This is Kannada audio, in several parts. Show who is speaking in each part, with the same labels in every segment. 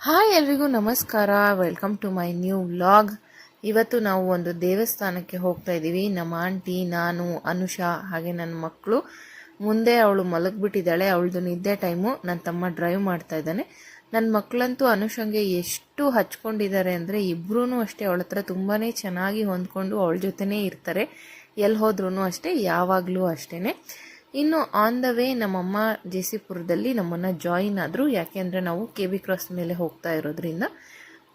Speaker 1: ಹಾಯ್ ಎಲ್ರಿಗೂ ನಮಸ್ಕಾರ. Welcome to my new vlog ಇವತ್ತು ನಾವು ಒಂದು ದೇವಸ್ಥಾನಕ್ಕೆ ಹೋಗ್ತಾ ಇದ್ದೀವಿ. ನಮ್ಮ ಆಂಟಿ, ನಾನು, ಅನುಷಾ ಹಾಗೆ ನನ್ನ ಮಕ್ಕಳು ಮುಂದೆ ಅವಳು ಮಲಗಿಬಿಟ್ಟಿದ್ದಾಳೆ. ಅವಳದು ನಿದ್ದೆ ಟೈಮು ನನ್ನ ತಮ್ಮ ಡ್ರೈವ್ ಮಾಡ್ತಾ ಇದ್ದಾನೆ. ನನ್ನ ಮಕ್ಕಳಂತೂ ಅನುಷಂಗೆ ಎಷ್ಟು ಹಚ್ಕೊಂಡಿದ್ದಾರೆ ಅಂದರೆ ಇಬ್ಬರೂ ಅಷ್ಟೇ. ಅವಳ ಹತ್ರ ತುಂಬಾ ಚೆನ್ನಾಗಿ ಹೊಂದ್ಕೊಂಡು ಅವಳ ಜೊತೆನೇ ಇರ್ತಾರೆ. ಎಲ್ಲಿ ಹೋದ್ರೂ ಅಷ್ಟೇ, ಯಾವಾಗಲೂ ಅಷ್ಟೇ ಇನ್ನು ಆನ್ ದ ವೇ ನಮ್ಮಮ್ಮ ಜೆಸಿಪುರದಲ್ಲಿ ನಮ್ಮನ್ನು ಜಾಯಿನ್ ಆದರು. ಯಾಕೆಂದರೆ ನಾವು ಕೆ ಬಿ ಕ್ರಾಸ್ ಮೇಲೆ ಹೋಗ್ತಾ ಇರೋದ್ರಿಂದ.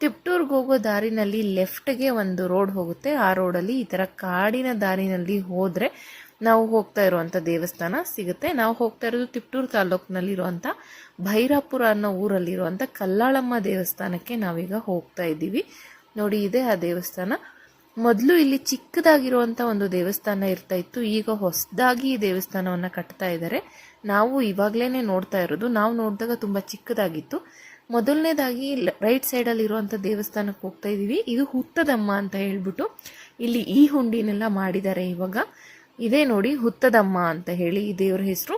Speaker 1: ತಿಪ್ಟೂರ್ಗೆ ಹೋಗೋ ದಾರಿನಲ್ಲಿ ಲೆಫ್ಟ್ಗೆ ಒಂದು ರೋಡ್ ಹೋಗುತ್ತೆ. ಆ ರೋಡಲ್ಲಿ ಈ ಥರ ಕಾಡಿನ ದಾರಿನಲ್ಲಿ ಹೋದರೆ ನಾವು ಹೋಗ್ತಾ ಇರುವಂಥ ದೇವಸ್ಥಾನ ಸಿಗುತ್ತೆ. ನಾವು ಹೋಗ್ತಾ ಇರೋದು ತಿಪ್ಟೂರು ತಾಲೂಕಿನಲ್ಲಿರುವಂಥ ಭೈರಾಪುರ ಅನ್ನೋ ಊರಲ್ಲಿರುವಂಥ ಕಲ್ಲಾಳಮ್ಮ ದೇವಸ್ಥಾನಕ್ಕೆ ನಾವೀಗ ಹೋಗ್ತಾ ಇದ್ದೀವಿ. ನೋಡಿ, ಇದೆ ಆ ದೇವಸ್ಥಾನ. ಮೊದಲು ಇಲ್ಲಿ ಚಿಕ್ಕದಾಗಿರುವಂತ ಒಂದು ದೇವಸ್ಥಾನ ಇರ್ತಾ ಇತ್ತು. ಈಗ ಹೊಸದಾಗಿ ಈ ದೇವಸ್ಥಾನವನ್ನ ಕಟ್ತಾ ಇದ್ದಾರೆ ನಾವು ಇವಾಗ್ಲೇನೆ ನೋಡ್ತಾ ಇರೋದು. ನಾವು ನೋಡಿದಾಗ ತುಂಬಾ ಚಿಕ್ಕದಾಗಿತ್ತು. ಮೊದಲನೇದಾಗಿ ರೈಟ್ ಸೈಡ್ ಅಲ್ಲಿ ಇರುವಂತ ದೇವಸ್ಥಾನಕ್ಕೆ ಹೋಗ್ತಾ ಇದೀವಿ. ಇದು ಹುತ್ತದಮ್ಮ ಅಂತ ಹೇಳ್ಬಿಟ್ಟು ಇಲ್ಲಿ ಈ ಹುಂಡಿನೆಲ್ಲ ಮಾಡಿದ್ದಾರೆ ಇವಾಗ. ಇದೇ ನೋಡಿ ಹುತ್ತದಮ್ಮ ಅಂತ ಹೇಳಿ ಈ ದೇವರ ಹೆಸರು.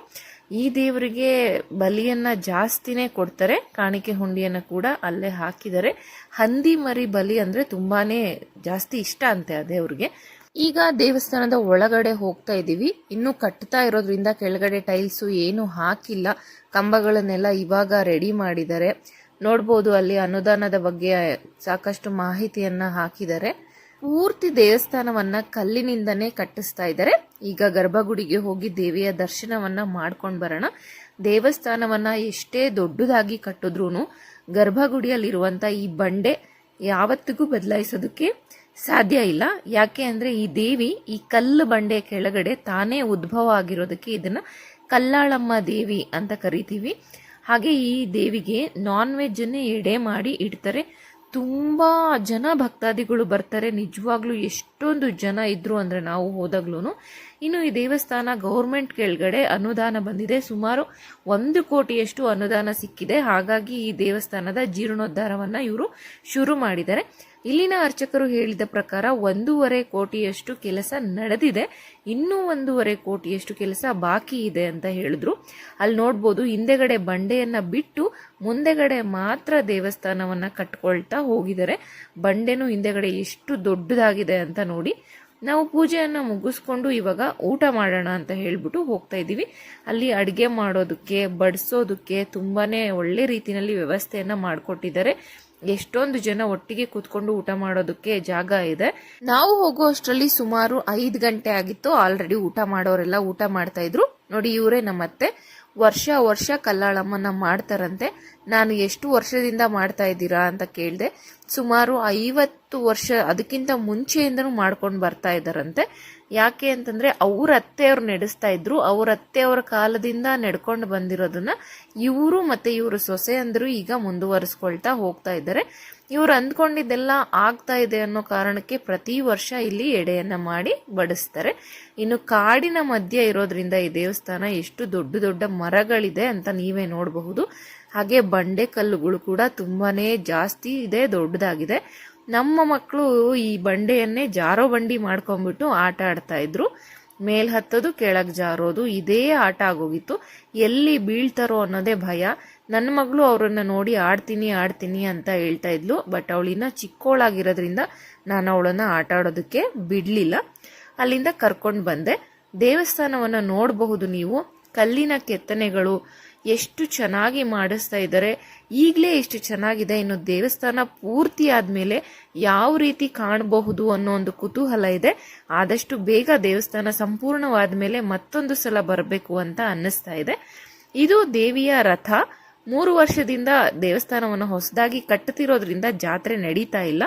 Speaker 1: ಈ ದೇವರಿಗೆ ಬಲಿಯನ್ನ ಜಾಸ್ತಿನೇ ಕೊಡ್ತಾರೆ. ಕಾಣಿಕೆ ಹುಂಡಿಯನ್ನು ಕೂಡ ಅಲ್ಲೇ ಹಾಕಿದ್ದಾರೆ. ಹಂದಿ ಮರಿ ಬಲಿ ಅಂದ್ರೆ ತುಂಬಾನೇ ಜಾಸ್ತಿ ಇಷ್ಟ ಅಂತೆ ಆ ದೇವ್ರಿಗೆ. ಈಗ ದೇವಸ್ಥಾನದ ಒಳಗಡೆ ಹೋಗ್ತಾ ಇದ್ದೀವಿ. ಇನ್ನು ಕಟ್ತಾ ಇರೋದ್ರಿಂದ ಕೆಳಗಡೆ ಟೈಲ್ಸು ಏನು ಹಾಕಿಲ್ಲ. ಕಂಬಗಳನ್ನೆಲ್ಲ ಇವಾಗ ರೆಡಿ ಮಾಡಿದ್ದಾರೆ. ನೋಡ್ಬೋದು ಅಲ್ಲಿ ಅನುದಾನದ ಬಗ್ಗೆ ಸಾಕಷ್ಟು ಮಾಹಿತಿಯನ್ನ ಹಾಕಿದ್ದಾರೆ. ಪೂರ್ತಿ ದೇವಸ್ಥಾನವನ್ನ ಕಲ್ಲಿನಿಂದನೇ ಕಟ್ಟಿಸ್ತಾ ಇದ್ದಾರೆ. ಈಗ ಗರ್ಭಗುಡಿಗೆ ಹೋಗಿ ದೇವಿಯ ದರ್ಶನವನ್ನ ಮಾಡ್ಕೊಂಡು ಬರೋಣ. ದೇವಸ್ಥಾನವನ್ನ ಎಷ್ಟೇ ದೊಡ್ಡದಾಗಿ ಕಟ್ಟಿದ್ರು ಗರ್ಭಗುಡಿಯಲ್ಲಿರುವಂತ ಈ ಬಂಡೆ ಯಾವತ್ತಿಗೂ ಬದಲಾಯಿಸೋದಕ್ಕೆ ಸಾಧ್ಯ ಇಲ್ಲ. ಯಾಕೆ ಅಂದ್ರೆ ಈ ದೇವಿ ಈ ಕಲ್ಲು ಬಂಡೆ ಕೆಳಗಡೆ ತಾನೇ ಉದ್ಭವ ಆಗಿರೋದಕ್ಕೆ ಇದನ್ನ ಕಲ್ಲಾಳಮ್ಮ ದೇವಿ ಅಂತ ಕರಿತೀವಿ. ಹಾಗೆ ಈ ದೇವಿಗೆ ನಾನ್ ವೆಜ್ ಅನ್ನೇ ಎಡೆ ಮಾಡಿ ಇಡ್ತಾರೆ. ತುಂಬಾ ಜನ ಭಕ್ತಾದಿಗಳು ಬರ್ತಾರೆ. ನಿಜವಾಗ್ಲೂ ಎಷ್ಟೊಂದು ಜನ ಇದ್ರು ಅಂದ್ರೆ ನಾವು ಹೋದಾಗ್ಲೂ ಇನ್ನು ಈ ದೇವಸ್ಥಾನ ಗೌರ್ಮೆಂಟ್ ಕೆಳಗಡೆ ಅನುದಾನ ಬಂದಿದೆ. ಸುಮಾರು ಒಂದು ಕೋಟಿಯಷ್ಟು ಅನುದಾನ ಸಿಕ್ಕಿದೆ. ಹಾಗಾಗಿ ಈ ದೇವಸ್ಥಾನದ ಜೀರ್ಣೋದ್ಧಾರವನ್ನ ಇವರು ಶುರು ಮಾಡಿದ್ದಾರೆ. ಇಲ್ಲಿನ ಅರ್ಚಕರು ಹೇಳಿದ ಪ್ರಕಾರ ಒಂದೂವರೆ ಕೋಟಿಯಷ್ಟು ಕೆಲಸ ನಡೆದಿದೆ. ಇನ್ನೂ ಒಂದೂವರೆ ಕೋಟಿಯಷ್ಟು ಕೆಲಸ ಬಾಕಿ ಇದೆ ಅಂತ ಹೇಳಿದ್ರು. ಅಲ್ಲಿ ನೋಡ್ಬೋದು ಹಿಂದೆಗಡೆ ಬಂಡೆಯನ್ನ ಬಿಟ್ಟು ಮುಂದೆಗಡೆ ಮಾತ್ರ ದೇವಸ್ಥಾನವನ್ನ ಕಟ್ಕೊಳ್ತಾ ಹೋಗಿದ್ದಾರೆ. ಬಂಡೆನೂ ಹಿಂದೆಗಡೆ ಎಷ್ಟು ದೊಡ್ಡದಾಗಿದೆ ಅಂತ ನೋಡಿ. ನಾವು ಪೂಜೆಯನ್ನು ಮುಗಿಸ್ಕೊಂಡು ಇವಾಗ ಊಟ ಮಾಡೋಣ ಅಂತ ಹೇಳ್ಬಿಟ್ಟು ಹೋಗ್ತಾ ಇದ್ದೀವಿ. ಅಲ್ಲಿ ಅಡುಗೆ ಮಾಡೋದಕ್ಕೆ, ಬಡಿಸೋದಕ್ಕೆ ತುಂಬಾನೇ ಒಳ್ಳೆ ರೀತಿಯಲ್ಲಿ ವ್ಯವಸ್ಥೆಯನ್ನ ಮಾಡಿಕೊಟ್ಟಿದ್ದಾರೆ. ಎಷ್ಟೊಂದು ಜನ ಒಟ್ಟಿಗೆ ಕೂತ್ಕೊಂಡು ಊಟ ಮಾಡೋದಕ್ಕೆ ಜಾಗ ಇದೆ. ನಾವು ಹೋಗುವಷ್ಟರಲ್ಲಿ ಸುಮಾರು ಐದು ಗಂಟೆ ಆಗಿತ್ತು. ಆಲ್ರೆಡಿ ಊಟ ಮಾಡೋರೆಲ್ಲ ಊಟ ಮಾಡ್ತಾ ಇದ್ರು. ನೋಡಿ, ಇವರೇ ನಮ್ಮತ್ತೆ. ವರ್ಷ ವರ್ಷ ಕಲ್ಲಾಳಮ್ಮನ ಮಾಡ್ತಾರಂತೆ. ನಾನು ಎಷ್ಟು ವರ್ಷದಿಂದ ಮಾಡ್ತಾ ಇದ್ದೀರಾ ಅಂತ ಕೇಳಿದೆ. ಸುಮಾರು ಐವತ್ತು ವರ್ಷ ಅದಕ್ಕಿಂತ ಮುಂಚೆಯಿಂದನೂ ಮಾಡ್ಕೊಂಡು ಬರ್ತಾ ಇದ್ದಾರಂತೆ. ಯಾಕೆ ಅಂತಂದ್ರೆ ಅವ್ರ ಅತ್ತೆಯವ್ರು ನಡೆಸ್ತಾ ಇದ್ರು. ಅವ್ರ ಅತ್ತೆಯವರ ಕಾಲದಿಂದ ನಡ್ಕೊಂಡು ಬಂದಿರೋದನ್ನ ಇವರು ಮತ್ತೆ ಇವರು ಸೊಸೆ ಅಂದ್ರು ಈಗ ಮುಂದುವರಿಸ್ಕೊಳ್ತಾ ಹೋಗ್ತಾ ಇದ್ದಾರೆ. ಇವ್ರು ಅಂದ್ಕೊಂಡಿದ್ದೆಲ್ಲ ಆಗ್ತಾ ಇದೆ ಅನ್ನೋ ಕಾರಣಕ್ಕೆ ಪ್ರತಿ ವರ್ಷ ಇಲ್ಲಿ ಎಡೆಯನ್ನ ಮಾಡಿ ಬಡಿಸ್ತಾರೆ. ಇನ್ನು ಕಾಡಿನ ಮಧ್ಯ ಇರೋದ್ರಿಂದ ಈ ದೇವಸ್ಥಾನ ಎಷ್ಟು ದೊಡ್ಡ ದೊಡ್ಡ ಮರಗಳಿದೆ ಅಂತ ನೀವೇ ನೋಡಬಹುದು. ಹಾಗೆ ಬಂಡೆ ಕಲ್ಲುಗಳು ಕೂಡ ತುಂಬಾನೇ ಜಾಸ್ತಿ ಇದೆ, ದೊಡ್ಡದಾಗಿದೆ. ನಮ್ಮ ಮಕ್ಕಳು ಈ ಬಂಡೆಯನ್ನೇ ಜಾರೋ ಬಂಡಿ ಮಾಡ್ಕೊಂಡ್ಬಿಟ್ಟು ಆಟ ಆಡ್ತಾ ಇದ್ರು. ಮೇಲ್ ಹತ್ತೋದು, ಕೆಳಗೆ ಜಾರೋದು, ಇದೇ ಆಟ ಆಗೋಗಿತ್ತು. ಎಲ್ಲಿ ಬೀಳ್ತಾರೋ ಅನ್ನೋದೇ ಭಯ. ನನ್ನ ಮಗಳು ಅವರನ್ನು ನೋಡಿ ಆಡ್ತೀನಿ ಆಡ್ತೀನಿ ಅಂತ ಹೇಳ್ತಾ ಇದ್ಲು. ಬಟ್ ಅವಳಿನ ಚಿಕ್ಕೋಳಾಗಿರೋದ್ರಿಂದ ನಾನು ಅವಳನ್ನು ಆಟ ಆಡೋದಕ್ಕೆ ಬಿಡಲಿಲ್ಲ. ಅಲ್ಲಿಂದ ಕರ್ಕೊಂಡು ಬಂದೆ. ದೇವಸ್ಥಾನವನ್ನು ನೋಡಬಹುದು ನೀವು. ಕಲ್ಲಿನ ಕೆತ್ತನೆಗಳು ಎಷ್ಟು ಚೆನ್ನಾಗಿ ಮಾಡಿಸ್ತಾ ಇದ್ದಾರೆ. ಈಗಲೇ ಎಷ್ಟು ಚೆನ್ನಾಗಿದೆ. ಇನ್ನು ದೇವಸ್ಥಾನ ಪೂರ್ತಿ ಆದ್ಮೇಲೆ ಯಾವ ರೀತಿ ಕಾಣಬಹುದು ಅನ್ನೋ ಒಂದು ಕುತೂಹಲ ಇದೆ. ಆದಷ್ಟು ಬೇಗ ದೇವಸ್ಥಾನ ಸಂಪೂರ್ಣವಾದ ಮೇಲೆ ಮತ್ತೊಂದು ಸಲ ಬರಬೇಕು ಅಂತ ಅನ್ನಿಸ್ತಾ ಇದೆ. ಇದು ದೇವಿಯ ರಥ. ಮೂರು ವರ್ಷದಿಂದ ದೇವಸ್ಥಾನವನ್ನು ಹೊಸದಾಗಿ ಕಟ್ಟುತ್ತಿರೋದ್ರಿಂದ ಜಾತ್ರೆ ನಡೀತಾ ಇಲ್ಲ.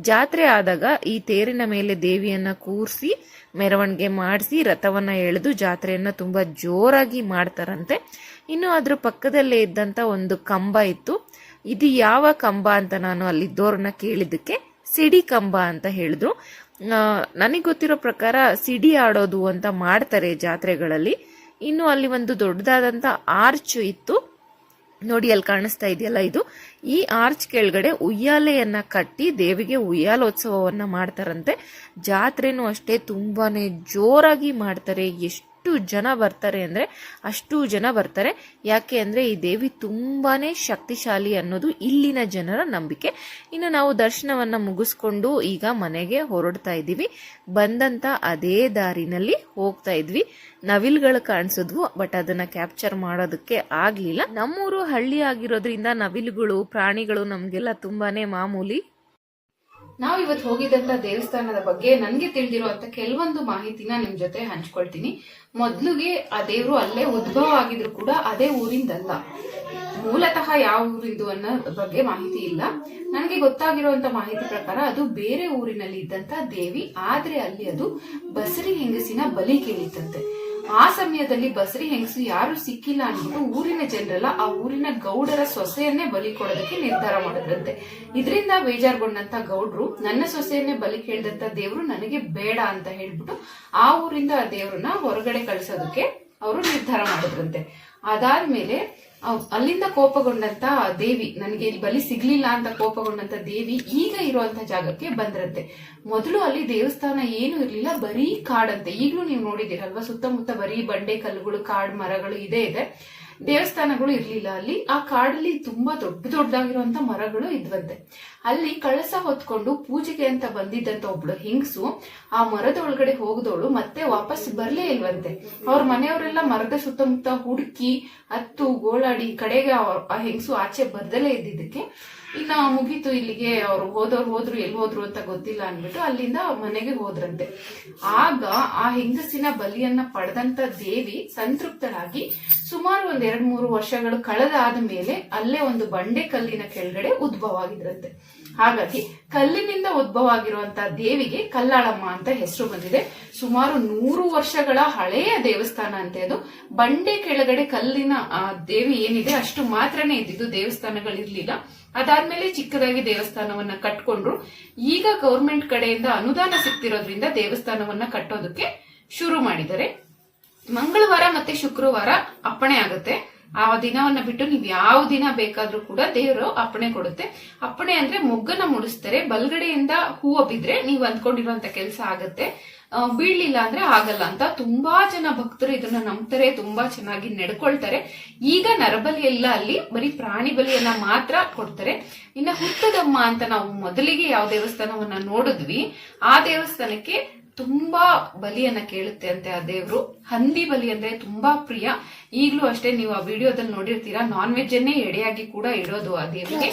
Speaker 1: ಜಾತ್ರೆ ಆದಾಗ ಈ ತೇರಿನ ಮೇಲೆ ದೇವಿಯನ್ನ ಕೂರಿಸಿ, ಮೆರವಣಿಗೆ ಮಾಡಿಸಿ, ರಥವನ್ನ ಎಳೆದು ಜಾತ್ರೆಯನ್ನ ತುಂಬಾ ಜೋರಾಗಿ ಮಾಡ್ತಾರಂತೆ. ಇನ್ನು ಅದ್ರ ಪಕ್ಕದಲ್ಲೇ ಇದ್ದಂತ ಒಂದು ಕಂಬ ಇತ್ತು. ಇದು ಯಾವ ಕಂಬ ಅಂತ ನಾನು ಅಲ್ಲಿದ್ದೋರನ್ನ ಕೇಳಿದ್ದಕ್ಕೆ ಸಿಡಿ ಕಂಬ ಅಂತ ಹೇಳಿದ್ರು. ನನಗೆ ಗೊತ್ತಿರೋ ಪ್ರಕಾರ ಸಿಡಿ ಆಡೋದು ಅಂತ ಮಾಡ್ತಾರೆ ಜಾತ್ರೆಗಳಲ್ಲಿ. ಇನ್ನು ಅಲ್ಲಿ ಒಂದು ದೊಡ್ಡದಾದಂತ ಆರ್ಚ್ ಇತ್ತು. ನೋಡಿ ಅಲ್ಲಿ ಕಾಣಿಸ್ತಾ ಇದೆಯಲ್ಲ ಇದು. ಈ ಆರ್ಚ್ ಕೆಳಗಡೆ ಉಯ್ಯಾಲೆಯನ್ನ ಕಟ್ಟಿ ದೇವಿಗೆ ಉಯ್ಯಾಲೋತ್ಸವವನ್ನ ಮಾಡ್ತಾರಂತೆ. ಜಾತ್ರೆನೂ ಅಷ್ಟೇ ತುಂಬಾನೇ ಜೋರಾಗಿ ಮಾಡ್ತಾರೆ. ಎಷ್ಟು
Speaker 2: ಎಷ್ಟು ಜನ ಬರ್ತಾರೆ ಅಂದರೆ ಅಷ್ಟು ಜನ ಬರ್ತಾರೆ. ಯಾಕೆ ಅಂದರೆ ಈ ದೇವಿ ತುಂಬಾ ಶಕ್ತಿಶಾಲಿ ಅನ್ನೋದು ಇಲ್ಲಿನ ಜನರ ನಂಬಿಕೆ. ಇನ್ನು ನಾವು ದರ್ಶನವನ್ನು ಮುಗಿಸ್ಕೊಂಡು ಈಗ ಮನೆಗೆ ಹೊರಡ್ತಾ ಇದ್ದೀವಿ. ಬಂದಂಥ ಅದೇ ದಾರಿನಲ್ಲಿ ಹೋಗ್ತಾ ಇದ್ವಿ. ನವಿಲ್ಗಳು ಕಾಣಿಸಿದ್ವು ಬಟ್ ಅದನ್ನ ಕ್ಯಾಪ್ಚರ್ ಮಾಡೋದಕ್ಕೆ ಆಗಲಿಲ್ಲ. ನಮ್ಮೂರು ಹಳ್ಳಿ ಆಗಿರೋದ್ರಿಂದ ನವಿಲುಗಳು, ಪ್ರಾಣಿಗಳು ನಮಗೆಲ್ಲ ತುಂಬಾನೇ ಮಾಮೂಲಿ ನಾವು ಇವತ್ತು ಹೋಗಿದ್ದಂತ ದೇವಸ್ಥಾನದ ಬಗ್ಗೆ ನನಗೆ ತಿಳಿದಿರುವಂತ ಕೆಲವೊಂದು ಮಾಹಿತಿನ ನಿಮ್ ಜೊತೆ ಹಂಚ್ಕೊಳ್ತೀನಿ. ಮೊದ್ಲಿಗೆ ಆ ದೇವರು ಅಲ್ಲೇ ಉದ್ಭವ ಆಗಿದ್ರು ಕೂಡ ಅದೇ ಊರಿಂದಲ್ಲ. ಮೂಲತಃ ಯಾವ ಊರಿಂದು ಅನ್ನೋ ಬಗ್ಗೆ ಮಾಹಿತಿ ಇಲ್ಲ. ನನಗೆ ಗೊತ್ತಾಗಿರುವಂತ ಮಾಹಿತಿ ಪ್ರಕಾರ ಅದು ಬೇರೆ ಊರಿನಲ್ಲಿ ಇದ್ದಂತ ದೇವಿ, ಆದ್ರೆ ಅಲ್ಲಿ ಅದು ಬಸರಿ ಹೆಂಗಸಿನ ಬಲಿ ಕೇಳಿತ್ತಂತೆ ಆ ಸಮಯದಲ್ಲಿ ಬಸರಿ ಹೆಂಗಸು ಯಾರು ಸಿಕ್ಕಿಲ್ಲ ಅಂದ್ಬಿಟ್ಟು ಊರಿನ ಜನರೆಲ್ಲ ಆ ಊರಿನ ಗೌಡರ ಸೊಸೆಯನ್ನೇ ಬಲಿ ಕೊಡೋದಕ್ಕೆ ನಿರ್ಧಾರ ಮಾಡಿದ್ರಂತೆ. ಇದರಿಂದ ಬೇಜಾರ್ಗೊಂಡಂತ ಗೌಡ್ರು, ನನ್ನ ಸೊಸೆಯನ್ನೇ ಬಲಿ ಕೇಳಿದಂತ ದೇವ್ರು ನನಗೆ ಬೇಡ ಅಂತ ಹೇಳ್ಬಿಟ್ಟು ಆ ಊರಿಂದ ಆ ದೇವ್ರನ್ನ ಹೊರಗಡೆ ಕಳಿಸೋದಕ್ಕೆ ಅವರು ನಿರ್ಧಾರ ಮಾಡಿದ್ರಂತೆ. ಅದಾದ್ಮೇಲೆ ಅಲ್ಲಿಂದ ಕೋಪಗೊಂಡಂತ ದೇವಿ, ನನಗೆ ಇಲ್ಲಿ ಬಲಿ ಸಿಗ್ಲಿಲ್ಲ ಅಂತ ಕೋಪಗೊಂಡಂತ ದೇವಿ ಈಗ ಇರುವಂತ ಜಾಗಕ್ಕೆ ಬಂದ್ರಂತೆ. ಮೊದಲು ಅಲ್ಲಿ ದೇವಸ್ಥಾನ ಏನು ಇರ್ಲಿಲ್ಲ, ಬರೀ ಕಾಡಂತೆ. ಈಗಲೂ ನೀವು ನೋಡಿದಿರಲ್ವಾ ಸುತ್ತಮುತ್ತ ಬರೀ ಬಂಡೆ ಕಲ್ಲುಗಳು, ಕಾಡು ಮರಗಳು, ಇದೇ ಇದೆ. ದೇವಸ್ಥಾನಗಳು ಇರ್ಲಿಲ್ಲ. ಅಲ್ಲಿ ಆ ಕಾಡಲ್ಲಿ ತುಂಬಾ ದೊಡ್ಡ ದೊಡ್ಡದಾಗಿರುವಂತ ಮರಗಳು ಇದ್ವಂತೆ. ಅಲ್ಲಿ ಕಳಸ ಹೊತ್ಕೊಂಡು ಪೂಜೆಗೆ ಅಂತ ಬಂದಿದ್ದಂತ ಒಬ್ಳು ಹಿಂಗ್ಸು ಆ ಮರದ ಒಳಗಡೆ ಹೋಗದವಳು ಮತ್ತೆ ವಾಪಸ್ ಬರ್ಲೇ ಇಲ್ವಂತೆ. ಅವ್ರ ಮನೆಯವರೆಲ್ಲ ಮರದ ಸುತ್ತಮುತ್ತ ಹುಡುಕಿ, ಹತ್ತು ಗೋಳಾಡಿ ಕಡೆಗೆ ಆ- ಹೆಂಗಸು ಆಚೆ ಬರ್ದಲೇ ಇದ್ದಿದ್ದಕ್ಕೆ. ಇನ್ನ ಮುಗೀತು ಇಲ್ಲಿಗೆ ಅವ್ರು ಹೋದವ್ರು ಹೋದ್ರು, ಎಲ್ಲಿ ಹೋದ್ರು ಅಂತ ಗೊತ್ತಿಲ್ಲ ಅನ್ಬಿಟ್ಟು ಅಲ್ಲಿಂದ ಮನೆಗೆ ಹೋದ್ರಂತೆ. ಆಗ ಆ ಹೆಂಗಸಿನ ಬಲಿಯನ್ನ ಪಡೆದಂತ ದೇವಿ ಸಂತೃಪ್ತರಾಗಿ ಸುಮಾರು ಒಂದ್ ಎರಡ್ ಮೂರು ವರ್ಷಗಳು ಕಳೆದಾದ ಮೇಲೆ ಅಲ್ಲೇ ಒಂದು ಬಂಡೆ ಕಲ್ಲಿನ ಕೆಳಗಡೆ ಉದ್ಭವ ಆಗಿದ್ರಂತೆ ಹಾಗಾಗಿ ಕಲ್ಲಿನಿಂದ ಉದ್ಭವ ಆಗಿರುವಂತಹ ದೇವಿಗೆ ಕಲ್ಲಾಳಮ್ಮ ಅಂತ ಹೆಸರು ಬಂದಿದೆ. ಸುಮಾರು ನೂರು ವರ್ಷಗಳ ಹಳೆಯ ದೇವಸ್ಥಾನ ಅಂತೆ ಅದು. ಬಂಡೆ ಕೆಳಗಡೆ ಕಲ್ಲಿನ ದೇವಿ ಏನಿದೆ ಅಷ್ಟು ಮಾತ್ರನೇ ಇದ್ದಿದ್ದು ದೇವಸ್ಥಾನಗಳಿರ್ಲಿಲ್ಲ. ಅದಾದ್ಮೇಲೆ ಚಿಕ್ಕದಾಗಿ ದೇವಸ್ಥಾನವನ್ನ ಕಟ್ಕೊಂಡ್ರು. ಈಗ ಗೌರ್ಮೆಂಟ್ ಕಡೆಯಿಂದ ಅನುದಾನ ಸಿಗ್ತಿರೋದ್ರಿಂದ ದೇವಸ್ಥಾನವನ್ನ ಕಟ್ಟೋದಕ್ಕೆ ಶುರು ಮಾಡಿದ್ದಾರೆ. ಮಂಗಳವಾರ ಮತ್ತೆ ಶುಕ್ರವಾರ ಅಪ್ಪಣೆ ಆಗುತ್ತೆ. ಆ ದಿನವನ್ನ ಬಿಟ್ಟು ನೀವು ಯಾವ ದಿನ ಬೇಕಾದ್ರೂ ಕೂಡ ದೇವರು ಅಪ್ಪಣೆ ಕೊಡುತ್ತೆ. ಅಪ್ಪಣೆ ಅಂದ್ರೆ ಮೊಗ್ಗನ ಮುಡಿಸ್ತಾರೆ. ಬಲ್ಗಡೆಯಿಂದ ಹೂವು ಬಿದ್ರೆ ನೀವು ಅಂದ್ಕೊಂಡಿರುವಂತ ಕೆಲಸ ಆಗತ್ತೆ. ಬೀಳ್ಲಿಲ್ಲ ಅಂದ್ರೆ ಆಗಲ್ಲ ಅಂತ ತುಂಬಾ ಜನ ಭಕ್ತರು ಇದನ್ನ ನಂಬ್ತಾರೆ, ತುಂಬಾ ಚೆನ್ನಾಗಿ ನಡ್ಕೊಳ್ತಾರೆ. ಈಗ ನರಬಲಿ ಎಲ್ಲ ಅಲ್ಲಿ ಬರೀ ಪ್ರಾಣಿ ಬಲಿಯನ್ನ ಮಾತ್ರ ಕೊಡ್ತಾರೆ. ಇನ್ನ ಹುತ್ತದಮ್ಮ ಅಂತ ನಾವು ಮೊದಲಿಗೆ ಯಾವ ದೇವಸ್ಥಾನವನ್ನ ನೋಡಿದ್ವಿ, ಆ ದೇವಸ್ಥಾನಕ್ಕೆ ತುಂಬಾ ಬಲಿಯನ್ನ ಕೇಳುತ್ತೆ ಅಂತೆ ಆ ದೇವರು. ಹಂದಿ ಬಲಿ ಅಂದ್ರೆ ತುಂಬಾ ಪ್ರಿಯ. ಈಗ್ಲೂ ಅಷ್ಟೇ ನೀವು ಆ ವಿಡಿಯೋದಲ್ಲಿ ನೋಡಿರ್ತೀರಾ. ನಾನ್ ವೆಜ್ ಅನ್ನೇ ಎಡೆಯಾಗಿ ಕೂಡ ಇಡೋದು ಆ ದೇವಿಗೆ.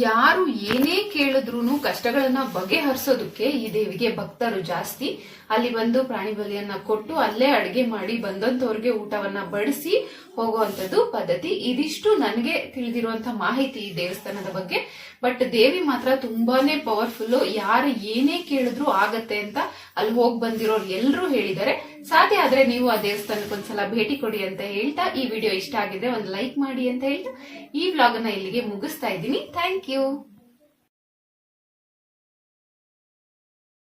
Speaker 2: ಯಾರು ಏನೇ ಕೇಳಿದ್ರು ಕಷ್ಟಗಳನ್ನ ಬಗೆಹರಿಸೋದಕ್ಕೆ ಈ ದೇವಿಗೆ ಭಕ್ತರು ಜಾಸ್ತಿ. ಅಲ್ಲಿ ಬಂದು ಪ್ರಾಣಿ ಬಲಿಯನ್ನ ಕೊಟ್ಟು ಅಲ್ಲೇ ಅಡಿಗೆ ಮಾಡಿ ಬಂದಂತವ್ರಿಗೆ ಊಟವನ್ನ ಬಡಿಸಿ ಹೋಗುವಂತದ್ದು ಪದ್ಧತಿ. ಇದಿಷ್ಟು ನನಗೆ ತಿಳಿದಿರುವಂತ ಮಾಹಿತಿ ಈ ದೇವಸ್ಥಾನದ ಬಗ್ಗೆ. ಬಟ್ ದೇವಿ ಮಾತ್ರ ತುಂಬಾನೇ ಪವರ್ಫುಲ್ ಯಾರು ಏನೇ ಕೇಳಿದ್ರು ಆಗತ್ತೆ ಅಂತ ಅಲ್ಲಿ ಹೋಗಿ ಬಂದಿರೋರು ಎಲ್ಲರೂ ಹೇಳಿದ್ದಾರೆ. ಸಾಧ್ಯ ಆದ್ರೆ ನೀವು ಆ ದೇವಸ್ಥಾನಕ್ಕೆ ಒಂದ್ಸಲ ಭೇಟಿ ಕೊಡಿ ಅಂತ ಹೇಳ್ತಾ ಈ ವಿಡಿಯೋ ಇಷ್ಟ ಆಗಿದ್ರೆ ಒಂದು ಲೈಕ್ ಮಾಡಿ ಅಂತ ಹೇಳ್ತಾ ಈ ವ್ಲಾಗ್ ಅನ್ನ ಇಲ್ಲಿಗೆ ಮುಗಿಸ್ತಾ ಇದ್ದೀನಿ. Thank you.